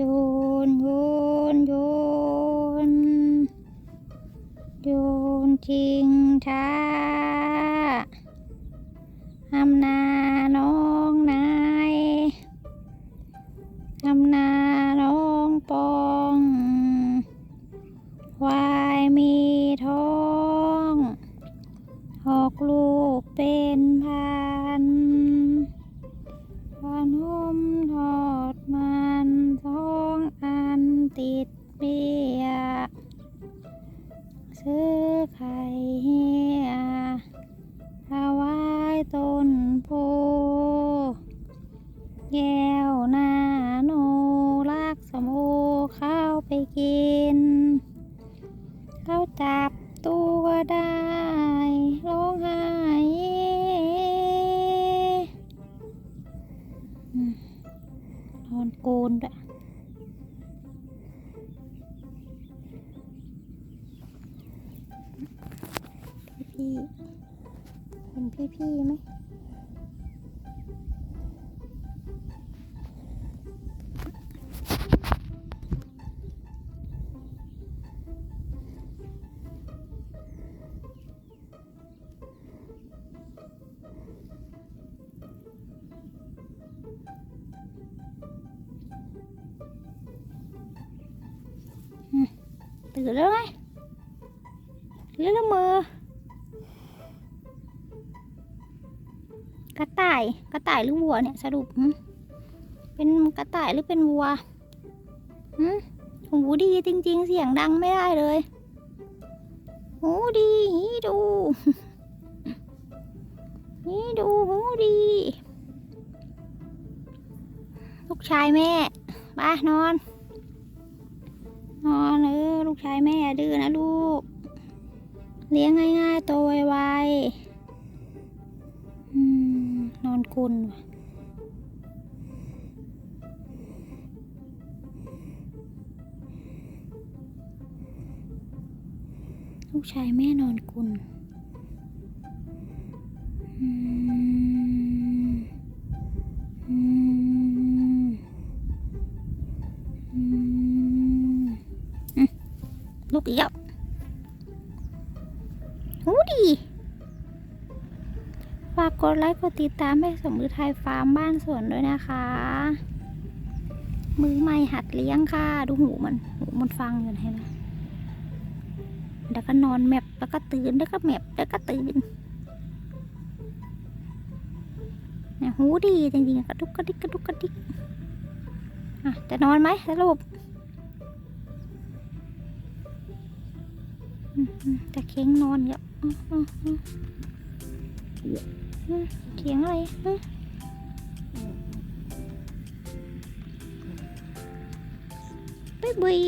ยนโยนโยนโยนทิ้งช้าทำนาน้องนายทำนา ซื้อไข่เฮียถวายต้นโพแก้วหนาโนรักสมโอเข้าไปกิน เขาจับตัวได้ร้องไห้นอนโกนด้วย พี่ๆเป็นพี่ๆไหมตื่นแล้วไหมเล่นละมือ กระต่ายกระต่ายหรือวัวเนี่ยสรุปเป็นกระต่ายหรือเป็นวัวหึหูดีจริง ๆ เสียงดังไม่ได้เลยหูดีหีดูหีดูหูดี ลูกชายแม่ไปนอน นอนเออลูกชายแม่ดื้อนะลูก เลี้ยงง่ายๆโตไวๆ อนกุนลูกชายแม่นอนกุนลูกเอีกแล้วหูดี ฝากกดไลค์กดติดตามให้สมมือไทยฟาร์มบ้านสวนด้วยนะคะ มือใหม่หัดเลี้ยงค่ะ ดูหูมันหูมันฟังอยู่เห็นไหมแล้วก็นอนแมบแล้วก็ตื่นแล้วก็แมบแล้วก็ตื่นเนี่ยหูดีจริงๆกระดุกกระดิกกระดุกกระดิกอะจะนอนไหมสรุปอืมอืมแต่เค้งนอนเยอะอืมอืมอืมอืม เถียงอะไรบ๊ายบาย